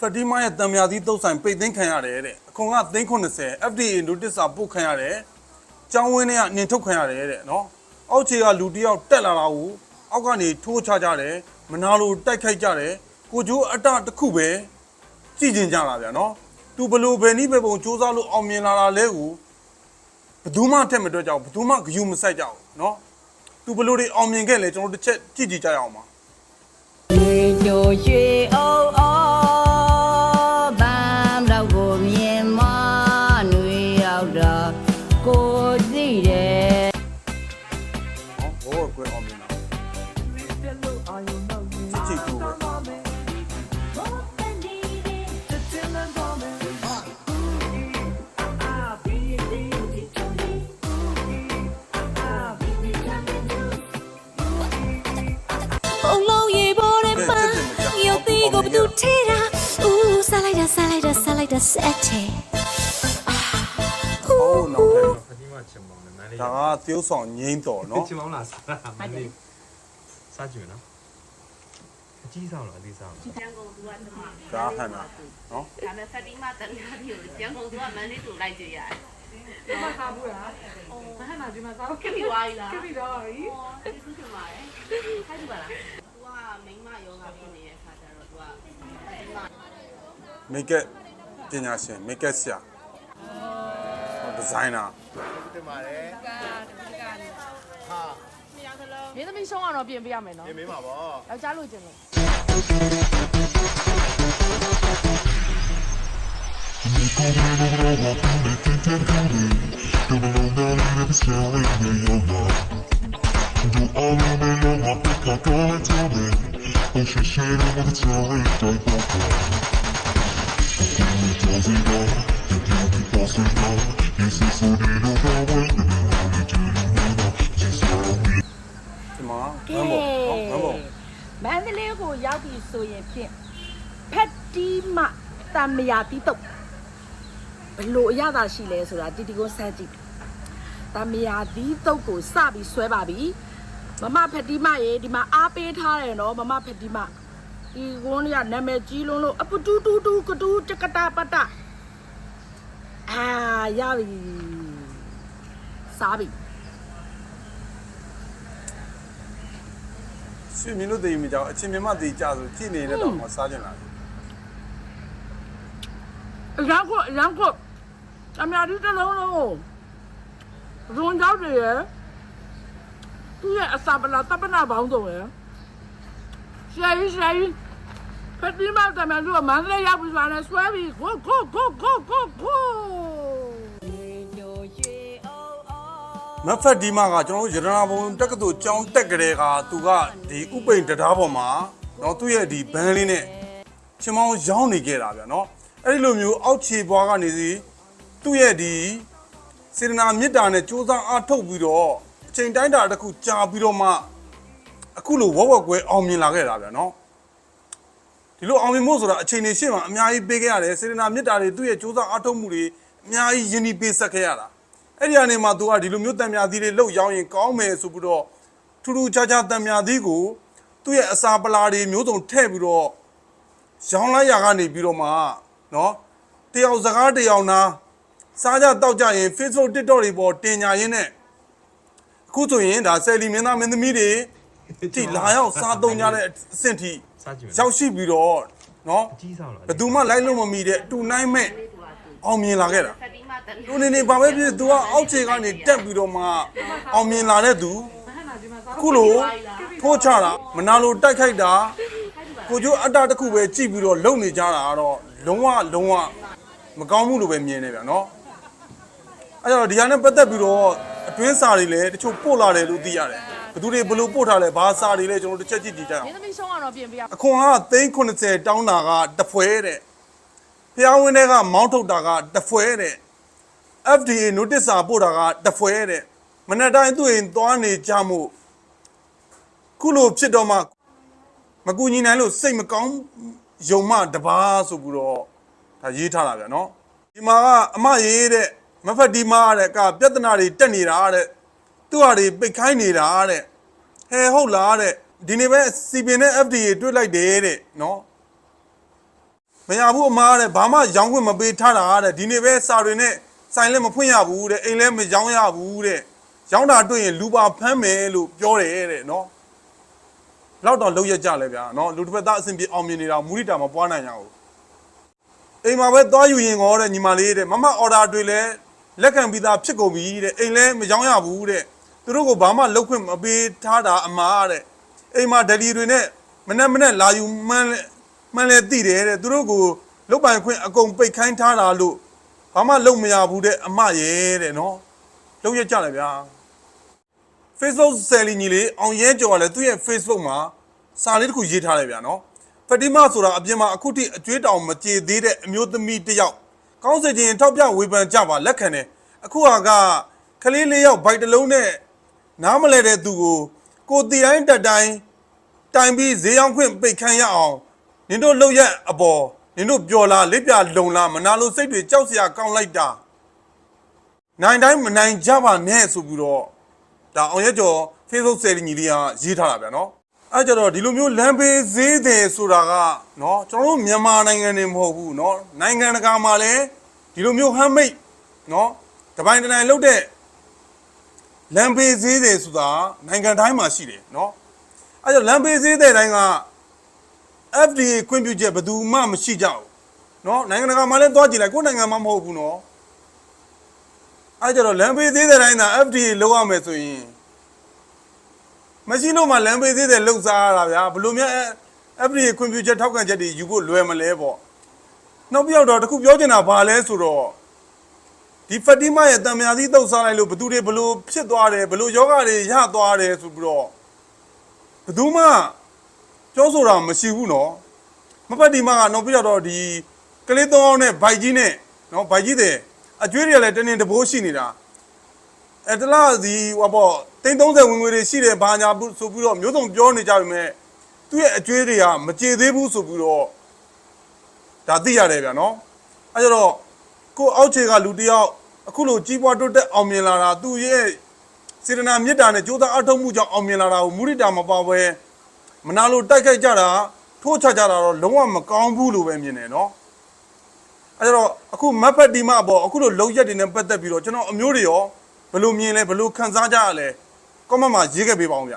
ဖက်တီမာရဲ့တံမြာသီးတုတ်ဆိုင်ပိတ်သိမ်းခံရတယ်တဲ့အခွန်က390 FDA notice စာပို့ခံရတယ်ကျောင်းဝင်းထဲကနှင်ထုတ်ခံရတယ်တဲ့နော်အောက်ခြေကလူတစ်ယောက်တက်လာတာကိုအောက်ကနေထိုးချကြတယ်မနာလိုတိုက်ခိုက်ကြတယ်ကိုကျိုးအတတစ်ခုပဲကြည့်ကျင်ကြတာဗျာနော်သူဘလို့ဘယ်နည်းပဲပုံစူးစမ်းလို့အောင်မြင်လာတာလဲကိုဘယ်သူမှထက်မတွက်ကြဘူးဘယ်သူမှဂယုမဆိုင်ကြဘူးနော်သူဘလို့တွေအောင်မြင်ခဲ့လဲကျွန်တော်တစ်ချက်ကြည့်ကြည့်ကြရအောင်ပါရေညိုရွှေ 20ဟုတ်နော်ဒါကဖတိမချင်မောင်းနဲ့မန္တလေးဒါကသရုပ်ဆောင်ငိမ့်တော်နော်ချင်မောင်းလားစားမန္တလေးစားကြည့်နော်အကြီးဆောင်လားအသေးဆောင်လားကျန်ကုန်သူကတမဒါဟန်နာနော်ဒါမဲ့ဖတိမတန်ရာဒီကိုကျန်ကုန်သူကမန္တလေးသူလိုက်ကြရတယ်ဒီမှာစားဘူးလား။အော်မဟနာဒီမှာစားခက်ပြီးသွားပြီလား။ခက်ပြီးတော့ပြီ။အော်ကျေးဇူးတင်ပါတယ်။ခိုက်ကြပါလား။သူကမိမယောဂဖြစ်နေတဲ့အခါကျတော့သူကမိမမိကပ် ပညာရှင်မိတ်ကပ်ဆရာဒီဇိုင်နာမင်းသမီးရှုံးအောင်တော့ပြင်ပေးရမယ်နော်နေမင်းပါဗော။ယောက်ျားလိုချင်လို့ဒီမှာမမ်ဘောနော်မမ်ဘော မန္တလေးကိုရောက်ပြီဆိုရင်ဖြင့်ဖက်တီမတံမယာတီးတုတ်ဘလို့အရသာရှိလဲဆိုတာတီတီကိုစမ်းကြည့်တံမယာတီးတုတ်ကိုစပြီးဆွဲပါပြီမမဖက်တီမရေဒီမှာအားပေးထားတယ်နော်မမဖက်တီမ ဒီကုန်းလေးကနာမည်ကြီးလုံးလို့အပတူတူတူကတူတကတာပတအာရပြီစားပြီရှင်မင်းတို့တည်မိကြောင်အချင်းမြမတည်ကြဆိုကြည့်နေတဲ့တော့မစားကြင်လားရန်ကိုရန်ကိုအများကြီးတစ်လုံးလုံးကိုရုံကြောက်တွေရယ်သူ့ရဲ့အစာပလာတပနာပေါင်းစုံရယ် ရှယ်ရီရှယ်ရီဖက်တီမောက်တမန်တို့ကမန္တလေးရောက်ပြီးသွားတယ်ဆွဲပြီးကိုကိုကိုကိုကိုကိုရေညိုရွှေအိုးအိုးမက်ဖက်ဒီမာကကျွန်တော်တို့ရတနာဘုံတက္ကသိုလ်ကျောင်းတက်ကလေးကသူကဒီဥပိန်တရားပေါ်မှာနော်သူ့ရဲ့ဒီဘန်းလေးနဲ့ချင်းမောင်းရောင်းနေခဲ့တာဗျာနော်အဲ့ဒီလိုမျိုးအောက်ခြေဘွားကနေစီသူ့ရဲ့ဒီစေတနာမေတ္တာနဲ့စူးစမ်းအားထုတ်ပြီးတော့အချိန်တိုင်းတာတစ်ခုကြာပြီးတော့မှ အခုလိုဝက်ဝက်ကွဲအောင်မြင်လာခဲ့တာဗျာနော်ဒီလိုအောင်မြင်ဖို့ဆိုတာအချိန်နေရှေ့မှာအများကြီးပေးခဲ့ရတယ်စေတနာမေတ္တာတွေသူ့ရဲ့စူးစမ်းအားထုတ်မှုတွေအများကြီးယဉ်ဤပေးဆက်ခဲ့ရတာအဲ့ဒီအနေမှာသူကဒီလိုမျိုးတံမြာသီးတွေလှုပ်ရောင်းရင်ကောင်းမယ်ဆိုပြီးတော့ထူးထူးခြားခြားတံမြာသီးကိုသူ့ရဲ့အစာပလာတွေမျိုးစုံထည့်ပြီးတော့ရောင်းလိုက်ရကနေပြီးတော့မှနော်တယောက်စကားတယောက်နာစားကြတောက်ကြရင် Facebook TikTok တွေပေါ်တင်ညာရင်းနဲ့အခုဆိုရင်ဒါဆယ်လီမင်းသားမင်းသမီးတွေ ဒီလာရောက်စားသုံးကြတဲ့အဆင့်ထိစားကြည့်ရောက်ရှိပြီးတော့နော်အကြီးဆောင်လားဘယ်သူမှလိုက်လို့မမီတဲ့တူနိုင်မဲ့အောင်မြင်လာခဲ့တာဖက်တီမာတန်သူနေနေပါပဲဖြစ် तू ကအောက်ခြေကနေတက်ပြီးတော့မှအောင်မြင်လာတဲ့သူမဟနာဒီမှာစားအခုလိုထိုးချတာမနာလိုတိုက်ခိုက်တာကိုကျိုးအတ္တတစ်ခုပဲကြည့်ပြီးတော့လုံနေကြတာကတော့လုံးဝလုံးဝမကောင်းမှုလို့ပဲမြင်နေဗျာနော်အဲ့တော့ဒီဟာနဲ့ပတ်သက်ပြီးတော့အတွင်းစာတွေလည်းတချို့ပို့လာတယ်လို့သိရတယ် ဘယ်သူတွေဘယ်လိုပို့ထားလဲဘာစာတွေလဲကျွန်တော်တို့တစ်ချက်ကြည့်ကြည့်ကြအောင် မင်းသမီးရှုံးအောင်တော့ပြင်ပေးရမယ်အခွန်က390တောင်းတာကတဖွဲတဲ့ဖျားဝင်းတွေကမောင်းထုတ်တာကတဖွဲတဲ့ FDA notice စာပို့တာကတဖွဲတဲ့မနေ့တိုင်းသူ့ရင်သွားနေကြမှုခုလိုဖြစ်တော့မှမကူညီနိုင်လို့စိတ်မကောင်းယုံမတပါဆိုပြီးတော့ဒါရေးထားတာဗျာနော်ဒီမှာကအမရေးတဲ့မဖက်ဒီမာတဲ့ကပြဿနာတွေတက်နေတာတဲ့ သူ့ဟာတွေပိတ်ခိုင်းနေတာတဲ့ဟဲဟုတ်လားတဲ့ဒီနေ့ပဲစီပင်နဲ့ FDA တွေ့လိုက်တယ်တဲ့နော်မမရဘူးအမားတဲ့ဘာမှရောင်းခွင့်မပေးထားတာတဲ့ဒီနေ့ပဲစာတွေနဲ့ဆိုင်လည်းမဖွင့်ရဘူးတဲ့အိမ်လည်းမရောင်းရဘူးတဲ့ရောင်းတာတွေ့ရင်လူပါဖမ်းမယ်လို့ပြောတယ်တဲ့နော်လောက်တော့လောက်ရကြလဲဗျာနော်လူတစ်ဖက်သားအဆင်ပြေအောင်မြင်နေတာမူရိတာမပွားနိုင်ရဘူးအိမ်မှာပဲသွားယူရင်ငေါတဲ့ညီမလေးတဲ့မမအော်ဒါတွေလည်းလက်ခံပြီးသားဖြစ်ကုန်ပြီတဲ့အိမ်လည်းမရောင်းရဘူးတဲ့ သူတို့ကဘာမှလောက်ခွင့်မပေးထားတာအမားတဲ့အိမ်မှာဒလီတွေနဲ့မနဲ့မနဲ့လာယူမှန်းလဲမှန်းလဲသိတယ်တဲ့သူတို့ကိုလုတ်ပိုင်ခွင့်အကုန်ပိတ်ခိုင်းထားတာလို့ဘာမှလုံမရဘူးတဲ့အမရဲ့တဲ့နော်လုံရကြတယ်ဗျာ Facebook ဆယ်လီညီလေးအောင်ရဲကျော်ကလည်းသူ့ရဲ့ Facebook မှာစာလေးတစ်ခုရေးထားတယ်ဗျာနော်ဖတီမာဆိုတာအပြင်မှာအခုထိအကျွေးတောင်မကြေသေးတဲ့အမျိုးသမီးတစ်ယောက်ကောင်းစေခြင်းထောက်ပြဝေဖန်ကြပါလက်ခံတယ်အခုဟာကကလေးလေးယောက်ဘိုက်တစ်လုံးနဲ့ နားမလဲတဲ့သူကိုကိုတီတိုင်းတက်တိုင်းတိုင်ပြီးဈေးရောက်ခွင့်ပိတ်ခန့်ရအောင်နင်တို့လှုပ်ရက်အပေါ်နင်တို့ပျော်လားလက်ပြလုံလားမနာလို့စိတ်တွေကြောက်စရာကောင်းလိုက်တာနိုင်တိုင်းမနိုင်ကြပါနဲ့ဆိုပြီးတော့ဒါအောင်ရက်ကျော် Facebook ဆယ်လီညီလေးကရေးထားတာဗျာနော်အဲကြတော့ဒီလိုမျိုးလမ်းဘေးဈေးတယ်ဆိုတာကနော်ကျွန်တော်တို့မြန်မာနိုင်ငံနေမဟုတ်ဘူးနော်နိုင်ငံတကာမှာလည်းဒီလိုမျိုး handmade နော်တပိုင်းတစ်နိုင်လုပ်တဲ့ လမ်းဘေးဈေးတယ်ဆိုတာနိုင်ငံတိုင်းမှာရှိတယ်နော်အဲကြောင့်လမ်းဘေးဈေးတဲ့တိုင်းက FDA ခွင့်ပြုချက်ဘယ်သူမှမရှိကြဘူးနော်နိုင်ငံတကာမှာလည်းသွားကြည့်လိုက်ကိုယ့်နိုင်ငံမှာမဟုတ်ဘူးနော်အဲကြတော့လမ်းပေးသေးတဲ့တိုင်းသာ FDA လောက်ရမယ်ဆိုရင်မရှိလို့မှလမ်းပေးသေးတဲ့လှုပ်စားရတာဗျာဘလို့မြတ် FDA ခွင့်ပြုချက်ထောက်ခံချက်တွေယူဖို့လွယ်မလဲပေါ့နောက်ပြောက်တော့တခုပြောချင်တာဘာလဲဆိုတော့ ဒီဖတီမာရဲ့တံမြာသီးတုပ်စားလိုက်လို့ဘသူတွေဘလို့ဖြစ်သွားတယ်ဘလို့ယောဂတွေရသွားတယ်ဆိုပြီးတော့ဘသူမှပြောဆိုတာမရှိဘူးနော်မဖတီမာကနောက်ပြောက်တော့ဒီကလေးသုံးအောင်နဲ့ဗိုက်ကြီးနဲ့နော်ဗိုက်ကြီးတယ်အကျွေးတွေကလည်းတင်းတင်းတဘိုးရှိနေတာအဲတလားစီဟောပေါ့တိန်း30ဝင်ငွေတွေရှိတယ်ဘာညာဘူးဆိုပြီးတော့မျိုးစုံပြောနေကြပြီမဲ့သူ့ရဲ့အကျွေးတွေကမကြေသေးဘူးဆိုပြီးတော့ဒါသိရတယ်ဗျာနော်အဲကြတော့ကိုအောက်ခြေကလူတစ်ယောက် အခုလိုကြီးပွားတိုးတက်အောင်မြင်လာတာသူ့ရဲ့စေတနာမေတ္တာနဲ့ကြိုးစားအထောက်မှုကြောင့်အောင်မြင်လာတာကိုမုရိတာမပါဘဲမနာလိုတိုက်ခိုက်ကြတာထိုးချကြတာတော့လုံးဝမကောင်းဘူးလို့ပဲမြင်တယ်နော်အဲဒါတော့အခုမတ်ဖက်ဒီမအပေါ်အခုလိုလုံးရက်တွေနဲ့ပတ်သက်ပြီးတော့ကျွန်တော်အမျိုးတွေရောဘယ်လိုမြင်လဲဘယ်လိုခံစားကြရလဲကွန်မန့်မှာရေးခဲ့ပေးပါအောင်ဗျ